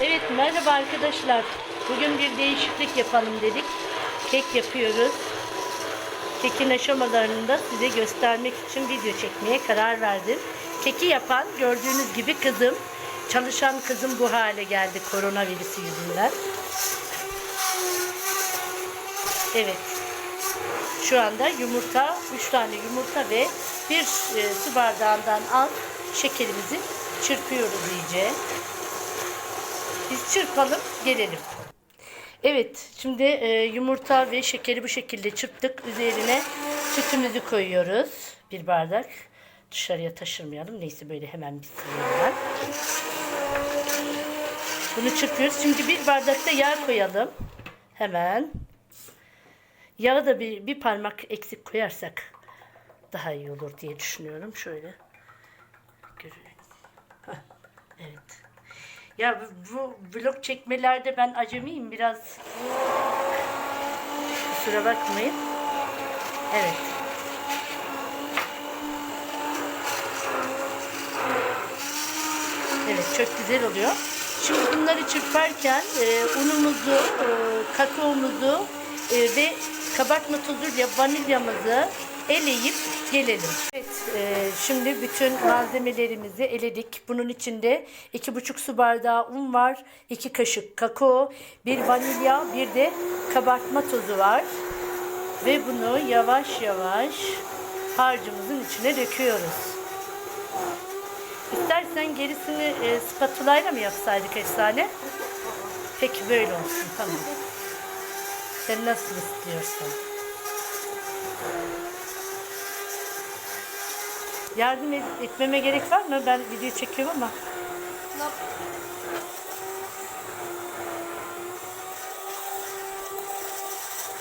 Evet merhaba arkadaşlar. Bugün bir değişiklik yapalım dedik. Kek yapıyoruz. Kekin aşamalarını da size göstermek için video çekmeye karar verdim. Keki yapan gördüğünüz gibi kızım. Çalışan kızım bu hale geldi koronavirüsü yüzünden. Evet. Şu anda yumurta, 3 tane yumurta ve bir e, su bardağından az şekerimizi çırpıyoruz iyice. Çırpalım, gelelim. Evet, şimdi e, yumurta ve şekeri bu şekilde çırptık. Üzerine sütümüzü koyuyoruz. Bir bardak. Dışarıya taşırmayalım. Neyse böyle hemen bir var. Bunu çırpıyoruz. Şimdi bir bardakta yağ koyalım. Hemen. Yağı da bir, bir parmak eksik koyarsak daha iyi olur diye düşünüyorum. Şöyle. Görün. Evet. Ya bu, vlog çekmelerde ben acemiyim biraz. Kusura bakmayın. Evet. Evet çok güzel oluyor. Şimdi bunları çırparken e, unumuzu, e, kakaomuzu e, ve kabartma tozu ve vanilyamızı eleyip gelelim. Evet, e, şimdi bütün malzemelerimizi eledik. Bunun içinde iki buçuk su bardağı un var, iki kaşık kakao, bir vanilya, bir de kabartma tozu var. Ve bunu yavaş yavaş harcımızın içine döküyoruz. İstersen gerisini e, spatula ile mi yapsaydık efsane? Peki böyle olsun tamam. Sen nasıl istiyorsan. Yardım et- etmeme gerek var mı? Ben video çekiyorum ama.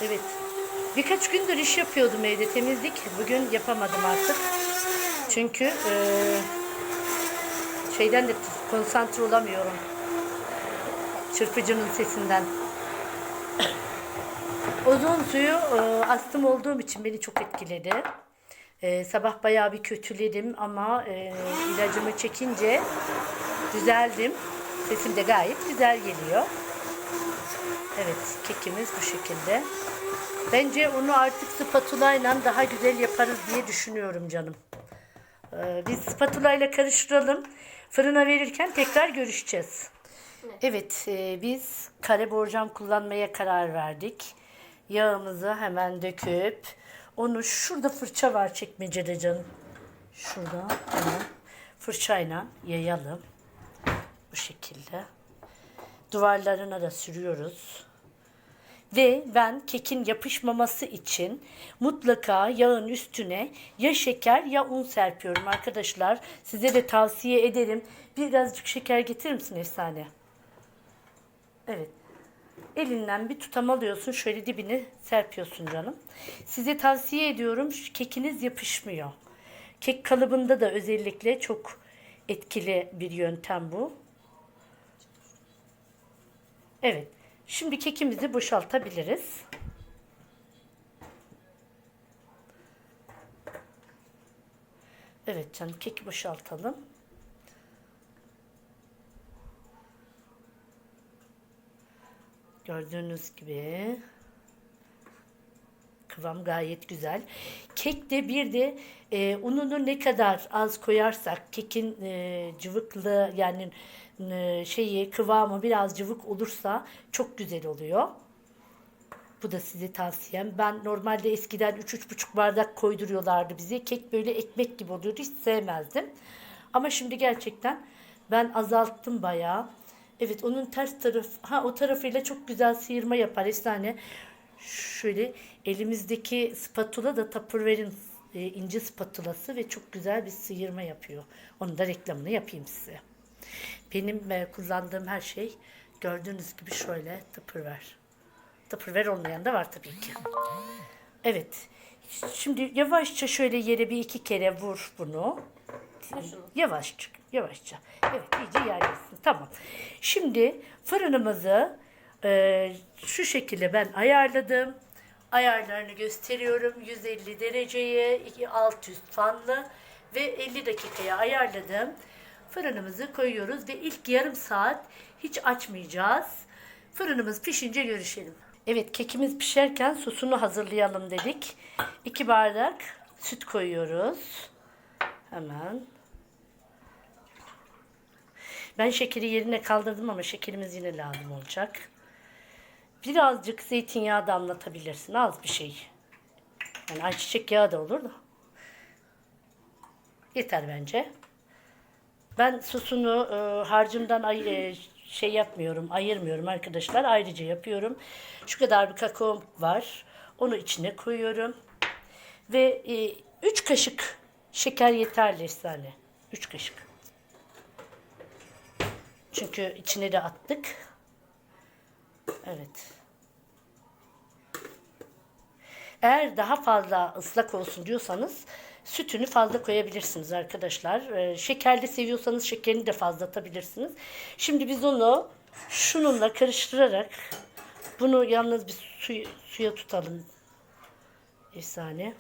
Evet. Birkaç gündür iş yapıyordum evde temizlik. Bugün yapamadım artık. Çünkü eee şeyden de konsantre olamıyorum. Çırpıcının sesinden. Ozon suyu e, astım olduğum için beni çok etkiledi. E, sabah bayağı bir kötüledim ama e, ilacımı çekince düzeldim. Sesim de gayet güzel geliyor. Evet, kekimiz bu şekilde. Bence onu artık spatula ile daha güzel yaparız diye düşünüyorum canım. Ee, Biz spatula ile karıştıralım. Fırına verirken tekrar görüşeceğiz. Evet, e, biz kare borcam kullanmaya karar verdik. Yağımızı hemen döküp onu şurada fırça var çekmecede canım. Şurada hemen fırçayla yayalım. Bu şekilde. Duvarlarına da sürüyoruz. Ve ben kekin yapışmaması için mutlaka yağın üstüne ya şeker ya un serpiyorum arkadaşlar. Size de tavsiye ederim. Birazcık şeker getirir misin Efsane? Evet. Elinden bir tutam alıyorsun. Şöyle dibine serpiyorsun canım. Size tavsiye ediyorum. Şu kekiniz yapışmıyor. Kek kalıbında da özellikle çok etkili bir yöntem bu. Evet. Şimdi kekimizi boşaltabiliriz. Evet canım keki boşaltalım. Gördüğünüz gibi kıvam gayet güzel. Kek de bir de e, ununu ne kadar az koyarsak kekin e, cıvıklığı yani e, şeyi kıvamı biraz cıvık olursa çok güzel oluyor. Bu da size tavsiyem. Ben normalde eskiden 3-3,5 bardak koyduruyorlardı bize. Kek böyle ekmek gibi oluyordu. Hiç sevmezdim. Ama şimdi gerçekten ben azalttım bayağı. Evet onun ters tarafı, ha o tarafıyla çok güzel sıyırma yapar. Efsane. Şöyle elimizdeki spatula da Tupperware'in e, ince spatulası ve çok güzel bir sıyırma yapıyor. Onun da reklamını yapayım size. Benim e, kullandığım her şey gördüğünüz gibi şöyle Tupperware. Tupperware olmayan da var tabii ki. Evet. Şimdi yavaşça şöyle yere bir iki kere vur bunu. Yavaşça, yavaşça. Evet, iyice yerleşsin. Tamam. Şimdi fırınımızı e, şu şekilde ben ayarladım. Ayarlarını gösteriyorum. 150 dereceye, alt üst fanlı ve 50 dakikaya ayarladım. fırınımızı koyuyoruz ve ilk yarım saat hiç açmayacağız. Fırınımız pişince görüşelim. Evet kekimiz pişerken sosunu hazırlayalım dedik. 2 bardak süt koyuyoruz. Hemen. Ben şekeri yerine kaldırdım ama şekerimiz yine lazım olacak. Birazcık zeytinyağı damlatabilirsin. Az bir şey. Yani ayçiçek yağı da olur da. Yeter bence. Ben sosunu e, harcımdan ay, e, şey yapmıyorum, ayırmıyorum arkadaşlar. Ayrıca yapıyorum. Şu kadar bir kakao var. Onu içine koyuyorum. Ve 3 kaşık şeker yeterli efsane. 3 kaşık. Çünkü içine de attık. Evet. Eğer daha fazla ıslak olsun diyorsanız sütünü fazla koyabilirsiniz arkadaşlar. Ee, şekerli seviyorsanız şekerini de fazla atabilirsiniz. Şimdi biz onu şununla karıştırarak bunu yalnız bir suya, suya tutalım. Efsane.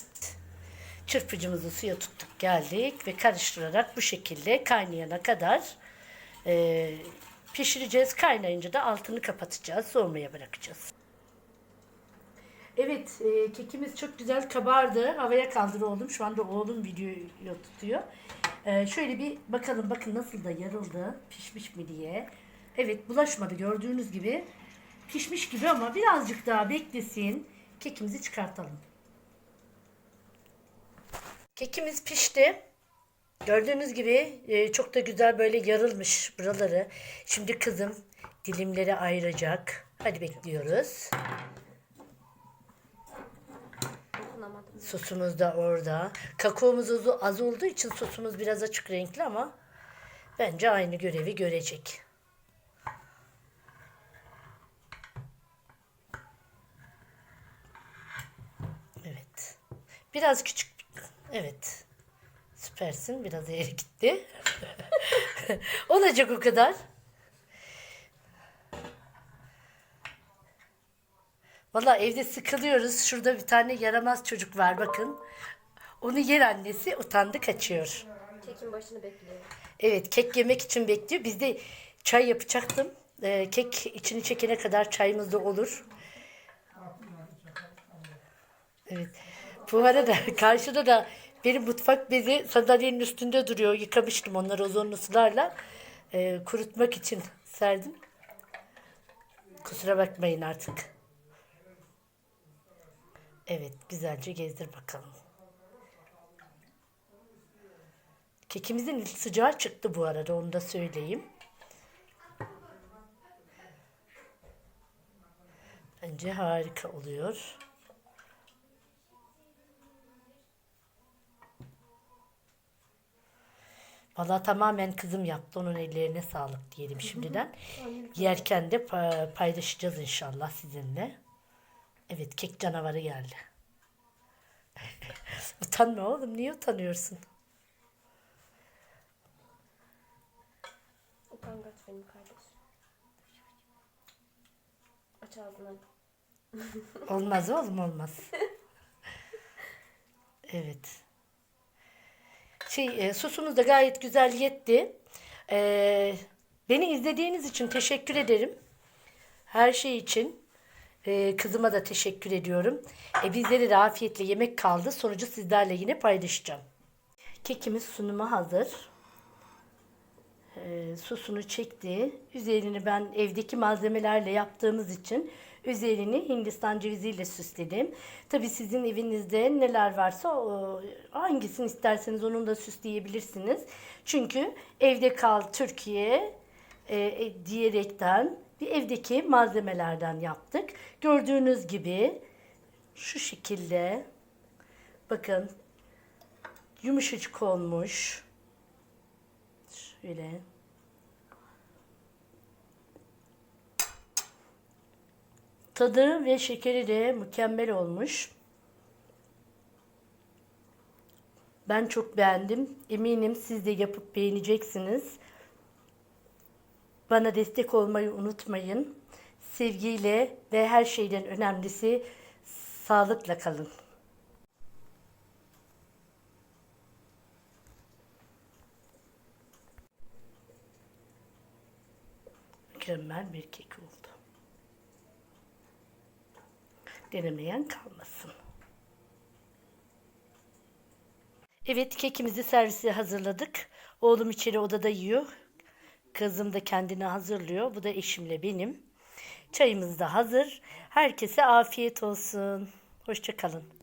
Çırpıcımızı suya tuttuk geldik ve karıştırarak bu şekilde kaynayana kadar e, pişireceğiz. Kaynayınca da altını kapatacağız. Soğumaya bırakacağız. Evet, e, kekimiz çok güzel kabardı. Havaya kaldır oğlum. Şu anda oğlum videoyu tutuyor. E, şöyle bir bakalım. Bakın nasıl da yarıldı. Pişmiş mi diye. Evet, bulaşmadı gördüğünüz gibi. Pişmiş gibi ama birazcık daha beklesin. Kekimizi çıkartalım. Kekimiz pişti. Gördüğünüz gibi e, çok da güzel böyle yarılmış buraları. Şimdi kızım dilimleri ayıracak. Hadi bekliyoruz. Sosumuz da orada. Kakaomuz az olduğu için sosumuz biraz açık renkli ama bence aynı görevi görecek. Evet. Biraz küçük. Evet. Süpersin. Biraz eğri gitti. Olacak o kadar. Valla evde sıkılıyoruz. Şurada bir tane yaramaz çocuk var bakın. Onu yer annesi utandı kaçıyor. Kekin başını bekliyor. Evet kek yemek için bekliyor. Biz de çay yapacaktım. Ee, kek içini çekene kadar çayımız da olur. Evet. Bu arada karşıda da benim mutfak bezi sandalyenin üstünde duruyor. Yıkamıştım onları ozonlu sularla. Ee, kurutmak için serdim. Kusura bakmayın artık. Evet güzelce gezdir bakalım. Kekimizin ilk sıcağı çıktı bu arada onu da söyleyeyim. Bence harika oluyor. Valla tamamen kızım yaptı. Onun ellerine sağlık diyelim şimdiden. Yerken de pa- paylaşacağız inşallah sizinle. Evet kek canavarı geldi. Utanma oğlum. Niye utanıyorsun? Utangaç benim kardeş. Aç ağzını. Olmaz oğlum olmaz. Evet. Şey, e, sosumuz da gayet güzel yetti. E, beni izlediğiniz için teşekkür ederim. Her şey için. E, kızıma da teşekkür ediyorum. E, bizlere de afiyetle yemek kaldı. Sonucu sizlerle yine paylaşacağım. Kekimiz sunuma hazır. E, sosunu çekti. Üzerini ben evdeki malzemelerle yaptığımız için üzerini Hindistan ceviziyle süsledim. Tabi sizin evinizde neler varsa hangisini isterseniz onun da süsleyebilirsiniz. Çünkü evde kal Türkiye e, e, diyerekten bir evdeki malzemelerden yaptık. Gördüğünüz gibi şu şekilde bakın yumuşacık olmuş. Şöyle. Tadı ve şekeri de mükemmel olmuş. Ben çok beğendim. Eminim siz de yapıp beğeneceksiniz. Bana destek olmayı unutmayın. Sevgiyle ve her şeyden önemlisi sağlıkla kalın. Mükemmel bir kek Denemeyen kalmasın. Evet kekimizi servise hazırladık. Oğlum içeri odada yiyor. Kızım da kendini hazırlıyor. Bu da eşimle benim. Çayımız da hazır. Herkese afiyet olsun. Hoşçakalın.